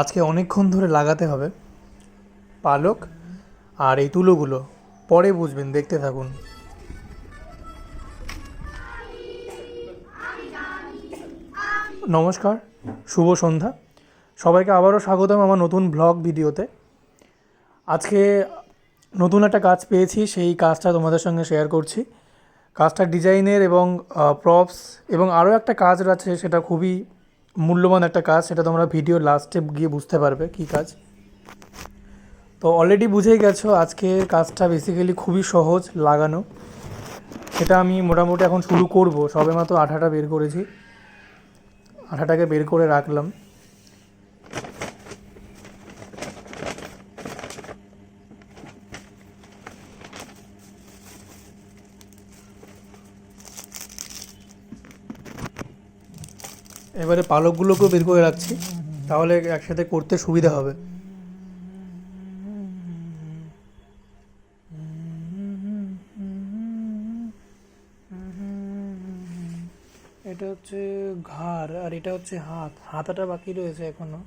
আজকে অনেকক্ষণ ধরে লাগাতে হবে পালক আর এই তুলোগুলো। পরে বুঝবেন, দেখতে থাকুন। নমস্কার, শুভ সন্ধ্যা। সবাইকে আবারও স্বাগতম আমার নতুন ব্লগ ভিডিওতে। আজকে নতুন একটা কাজ পেয়েছি, সেই কাজটা তোমাদের সঙ্গে শেয়ার করছি। কাজটার ডিজাইনের এবং প্রপস এবং আরও একটা কাজ আছে সেটা খুবই মূল্যবান একটা কাজ, সেটা তোমরা ভিডিও লাস্টে গিয়ে বুঝতে পারবে কী কাজ। তো অলরেডি বুঝেই গেছো আজকে কাজটা বেসিক্যালি খুবই সহজ লাগানো। সেটা আমি মোটামুটি এখন শুরু করব সবে মাত্র আঠাটা বের করেছি। আঠাটাকে বের করে রাখলাম। এবারে পালকগুলোকেও বের করে রাখছি, তাহলে একসাথে করতে সুবিধা হবে। এটা হচ্ছে ঘাড়, আর এটা হচ্ছে হাত। হাতাটা বাকি রয়েছে এখনও,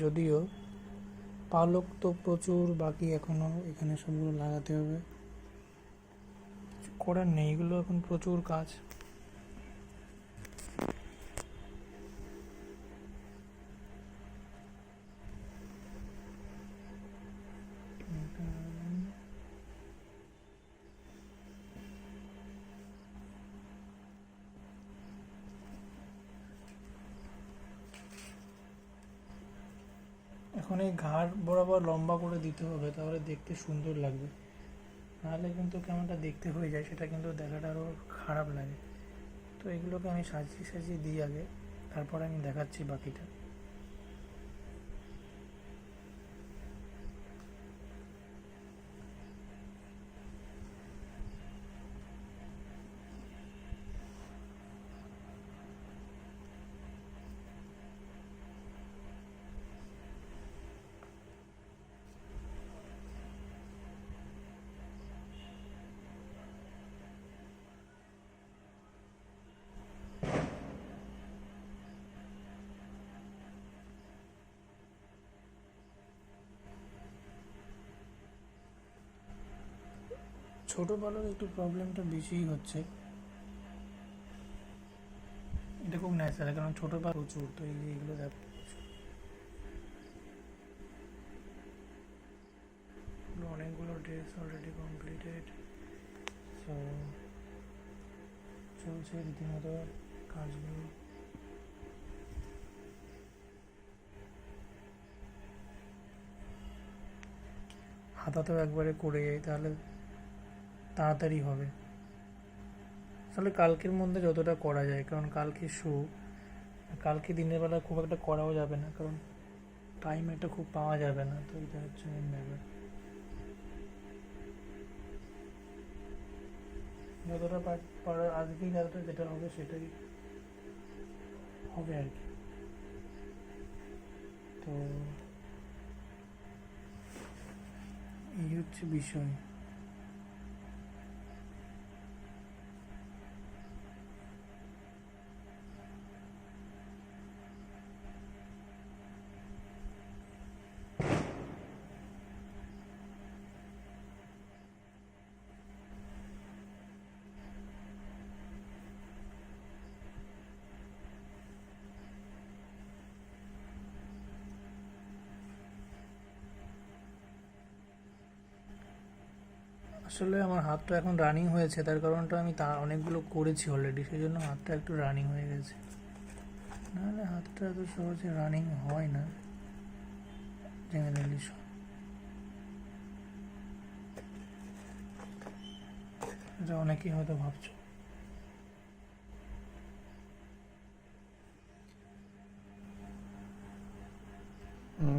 যদিও পালক তো প্রচুর বাকি এখনও, এখানে সবগুলো লাগাতে হবে। করার নেই, এগুলো এখন প্রচুর কাজ। এখন এই ঘাড় বরাবর লম্বা করে দিতে হবে, তাহলে দেখতে সুন্দর লাগবে। নাহলে কিন্তু কেমনটা দেখতে হয়ে যায়, সেটা কিন্তু দেখাটা আরও খারাপ লাগে। তো এগুলোকে আমি সাজিয়ে সাজিয়ে দিই আগে, তারপর আমি দেখাচ্ছি বাকিটা। ছোট পালক একটু প্রবলেমটা বেশিই হচ্ছে। এটা খুব ন্যাচারাল কারণ ছোট পালক প্রচুর, তো এই যে এগুলো দেখ। অনেকগুলো ড্রেস অলরেডি কমপ্লিটেড সো চলছে রীতিমতো কাজগুলো। হাতাতেও একবারে করে তাহলে তাড়াতাড়ি হবে। আসলে কালকের মধ্যে যতটা করা যায়, কারণ কালকে শো, কালকে দিনের বেলা খুব একটা করাও যাবে না, কারণ টাইম একটা খুব পাওয়া যাবে না, তো এটা হচ্ছে মেন ব্যাপার। যতটা পারা, আজকেই যতটা যেটা হবে সেটাই হবে আর কি। তো, এই হচ্ছে বিষয়। আসলে আমার হাতটা এখন রানিং হয়েছে, তার কারণটা আমি তা অনেকগুলো করেছি অলরেডি সেই জন্য হাতটা একটু রানিং হয়ে গেছে। নাহলে হাতটা এত সহজে রানিং হয় না জেনারেলি এটা অনেকেই হয়তো ভাবছ।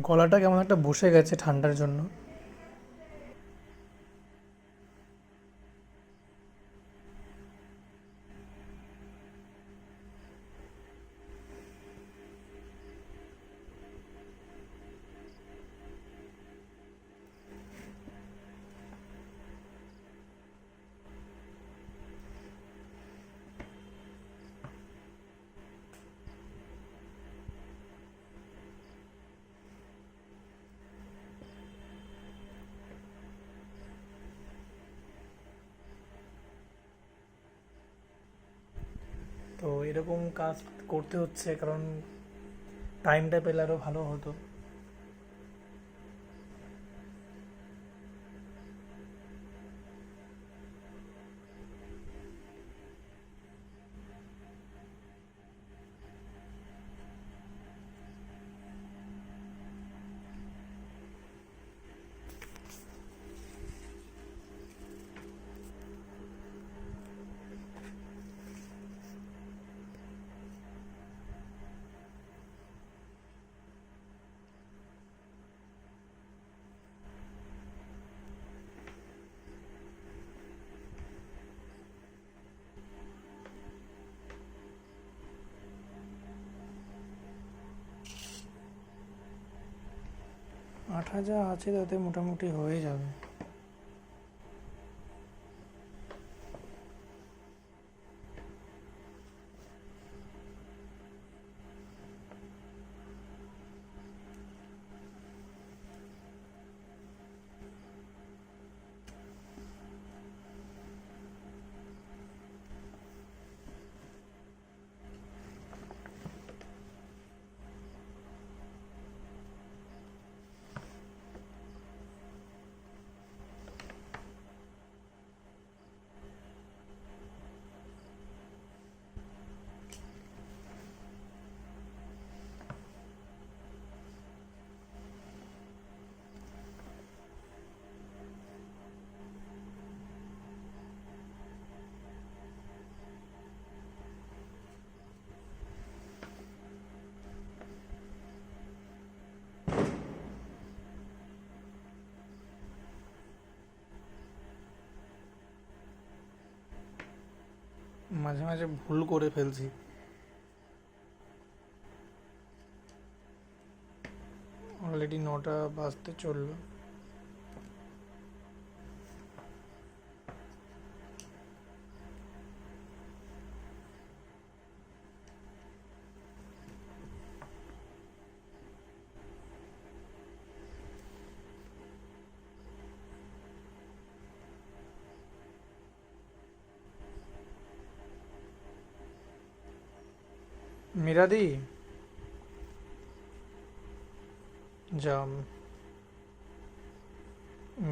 গলাটা কেমন? একটা বসে গেছে ঠান্ডার জন্য। এরকম কাজ করতে হচ্ছে কারণ টাইমটা পেলে আরও ভালো হতো। আঠা যা আছে তাতে মোটামুটি হয়ে যাবে। মাঝে মাঝে ভুল করে ফেলছি। অলরেডি নটা বাজতে চলল। মিরাদি? যা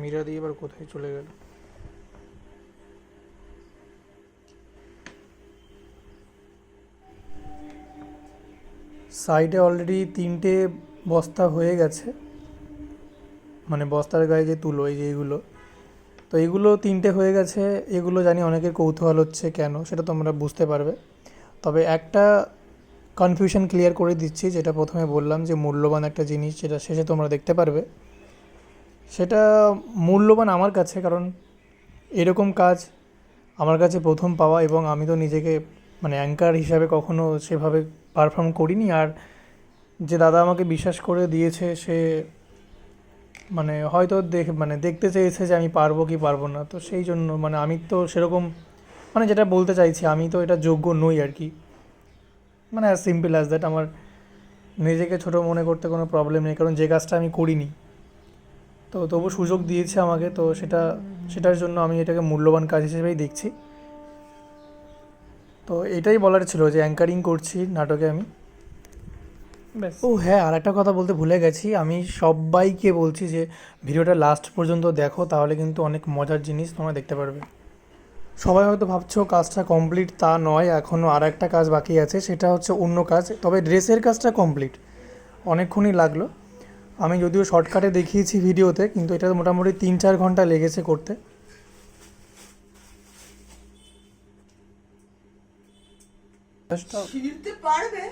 মিরাদি এবার কোথায় চলে গেল? সাইডে অলরেডি তিনটে বস্তা হয়ে গেছে। মানে বস্তার গায়ে যে তুলো, এই যে এইগুলো তো এগুলো তিনটে হয়ে গেছে। এগুলো জানি অনেকের কৌতূহল হচ্ছে কেন, সেটা তোমরা বুঝতে পারবে। তবে একটা কনফিউশন ক্লিয়ার করে দিচ্ছি, যেটা প্রথমে বললাম যে মূল্যবান একটা জিনিস যেটা শেষে তোমরা দেখতে পারবে। সেটা মূল্যবান আমার কাছে, কারণ এরকম কাজ আমার কাছে প্রথম পাওয়া এবং আমি তো নিজেকে মানে অ্যাঙ্কার হিসাবে কখনো সেভাবে পারফর্ম করিনি। আর যে দাদা আমাকে বিশ্বাস করে দিয়েছে, সে মানে হয়তো দেখ মানে দেখতে চেয়েছে যে আমি পারব কি পারব না। তো সেই জন্য মানে আমি তো সেরকম মানে যেটা বলতে চাইছি, আমি তো এটা যোগ্য নই আর কি। মানে অ্যাজ সিম্পল অ্যাজ দ্যাট আমার নিজেকে ছোট মনে করতে কোনো প্রবলেম নেই কারণ যে কাজটা আমি করিনি। তো তবু সুযোগ দিয়েছে আমাকে তো সেটা সেটার জন্য আমি এটাকে মূল্যবান কাজ হিসেবেই দেখছি। তো এটাই বলার ছিল যে অ্যাঙ্কারিং করছি নাটকে আমি। ও হ্যাঁ আর একটা কথা বলতে ভুলে গেছি। আমি সবাইকে বলছি যে ভিডিওটা লাস্ট পর্যন্ত দেখো তাহলে কিন্তু অনেক মজার জিনিস তোমরা দেখতে পারবে। সবাই হয়তো ভাবছ কাজটা কমপ্লিট তা নয় এখনও আর একটা কাজ বাকি আছে সেটা হচ্ছে অন্য কাজ। তবে ড্রেসের কাজটা কমপ্লিট অনেকক্ষণই লাগল। আমি যদিও শর্টকাটে দেখিয়েছি ভিডিওতে কিন্তু এটা মোটামুটি তিন চার ঘণ্টা লেগেছে করতে। পারবে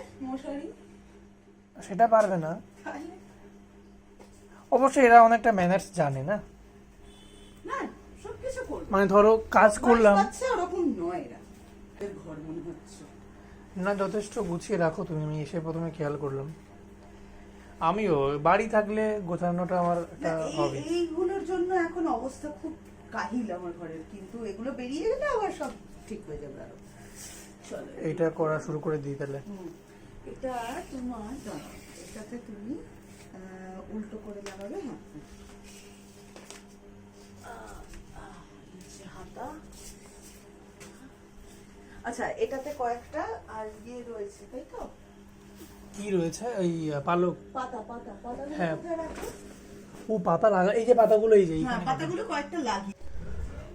সেটা পারবে না। অবশ্যই এরা অনেকটা ম্যানার্স জানে না মানে ধরো কাজ করলাম। ওরকম নয় এরা। ঘর মনে হচ্ছে। না যথেষ্ট গুছিয়ে রাখো তুমি আমি এসে প্রথমে খেয়াল করলাম। আমিও বাড়ি থাকলে গোছানোটা আমার একটা হবি এইগুলোর জন্য এখন অবস্থা খুব কাহিল আমার ঘরের কিন্তু এগুলো বেরিয়ে গেলে আবার সব ঠিক হয়ে যাবে আরও। চলো। এইটা করা শুরু করে দিই তাহলে। এটা তোমার এটাতে তুমি উল্টো করে লাগাবে হ্যাঁ আচ্ছা এটাতে কয়েকটা আর ইয়ে রয়েছে তাই তো? কি রয়েছে? এই পালক। পাতা পাতা পাতা হ্যাঁ। ও পাতা লাগা এই যে পাতাগুলো এই যে হ্যাঁ পাতাগুলো কয়েকটা লাগি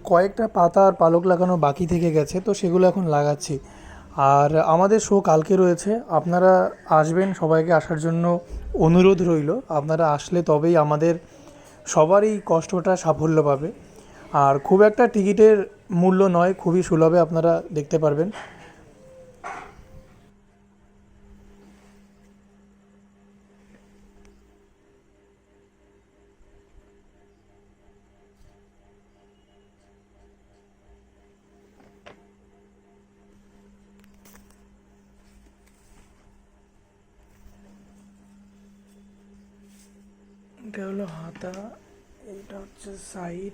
কয়েকটা পাতা আর পালক লাগানো বাকি থেকে গেছে তো সেগুলো এখন লাগাচ্ছি। আর আমাদের শো কালকে রয়েছে। আপনারা আসবেন সবাইকে আসার জন্য অনুরোধ রইল। আপনারা আসলে তবেই আমাদের সবারই কষ্টটা সাফল্য পাবে। আর খুব একটা টিকিটের মূল্য নয় খুবই সুলভে আপনারা দেখতে পারবেন। এটা হলো হাতা এটা হচ্ছে সাইড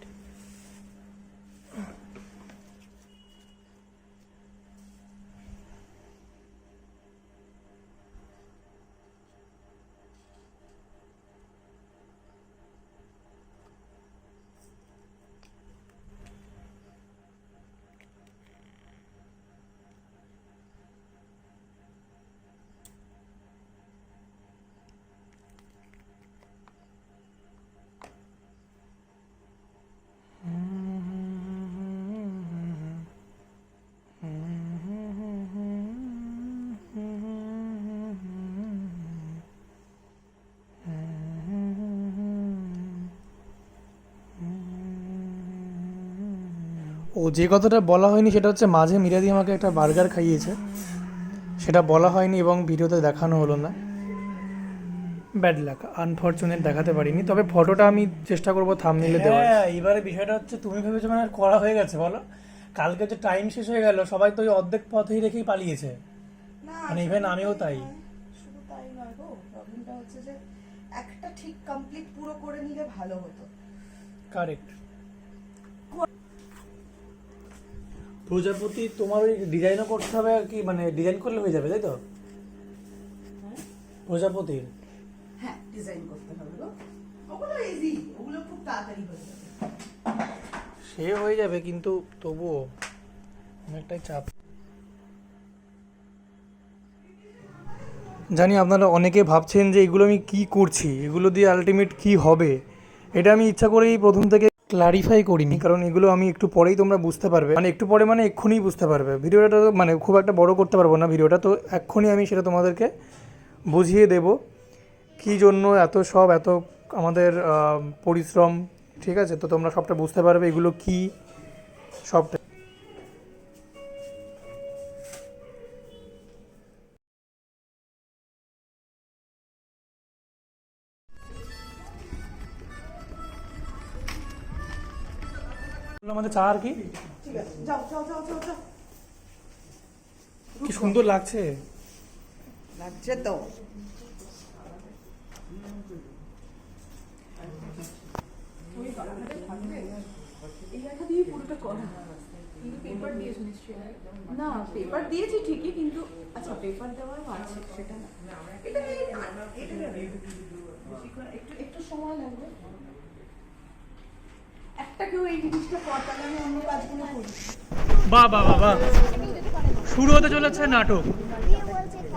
যে কথাটা বলা হয়নি সেটা হচ্ছে মাঝে মিরাদি আমাকে একটা বার্গার খাইয়েছে। সেটা বলা হয়নি এবং ভিডিওতে দেখানো হলো না। ব্যাড লাক আনফর্চুনেট দেখাতে পারিনি। তবে ফটোটা আমি চেষ্টা করব থামনিলে দেওয়ার। হ্যাঁ এবারে বিষয়টা হচ্ছে তুমি ভেবেছো মানে আর করা হয়ে গেছে বলো। কালকে যে টাইম শেষ হয়ে গেল সবাই তো ওই অর্ধেক পথেই রেখেই পালিয়েছে। মানে ইভেন আমিও তাই। শুধু তাই নয় গো। প্রবলেমটা হচ্ছে যে একটা ঠিক কমপ্লিট পুরো করে নিলে ভালো হতো। কারেক্ট প্রজাপতি তোমার ওই ডিজাইনও করতে হবে আর কি মানে ডিজাইন করলে হয়ে যাবে তাই তো? প্রজাপতির? হ্যাঁ ডিজাইন করতে হবে ওগুলো ইজি ওগুলো খুব তাড়াতাড়ি হয়ে যাবে। সে হয়ে যাবে কিন্তু তবুও অনেকটাই চাপ জানি আপনারা অনেকে ভাবছেন যে এগুলো আমি কি করছি এগুলো দিয়ে আলটিমেট কি হবে? এটা আমি ইচ্ছা করেই প্রথম থেকে ক্লারিফাই করিনি। কারণ এগুলো আমি একটু পরেই তোমরা বুঝতে পারবে। মানে একটু পরে মানে এক্ষুনি বুঝতে পারবে। ভিডিওটা মানে খুব একটা বড় করতে পারব না ভিডিওটা, তো এক্ষুনি আমি সেটা তোমাদেরকে বুঝিয়ে দেব। কী জন্য এত সব, এত আমাদের পরিশ্রম, ঠিক আছে? তো তোমরা সবটা বুঝতে পারবে এগুলো কি, সবটা। আমাদের চা আর কি কি সুন্দর লাগছে। লাগছে তো। না পেপার দিয়েছি ঠিকই কিন্তু আচ্ছা পেপার দেওয়ারও আছে সেটা না। এটা এটা একটু একটু সময় লাগবে। কর করি। বাহ শুরু হতে চলেছে নাটক।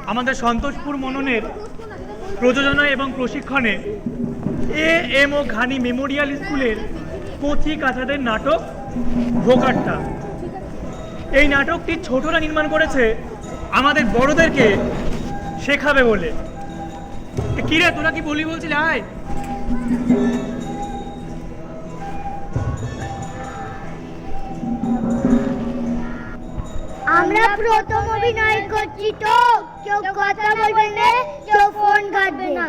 আমাদের সন্তোষপুর মননের প্রযোজনা এবং প্রশিক্ষণে এ এম ও ঘানি মেমোরিয়াল স্কুলের পথি কাছাদের নাটক ভোকাট্টা। এই নাটকটি ছোটরা নির্মাণ করেছে আমাদের বড়দেরকে শেখাবে বলে। এ, কি রে তোরা কি বলি বলছিলি? আয়। আমরা প্রথম অভিনয় করছি তো। কেউ কথা বলবে না কেউ ফোন ঘাটবে না।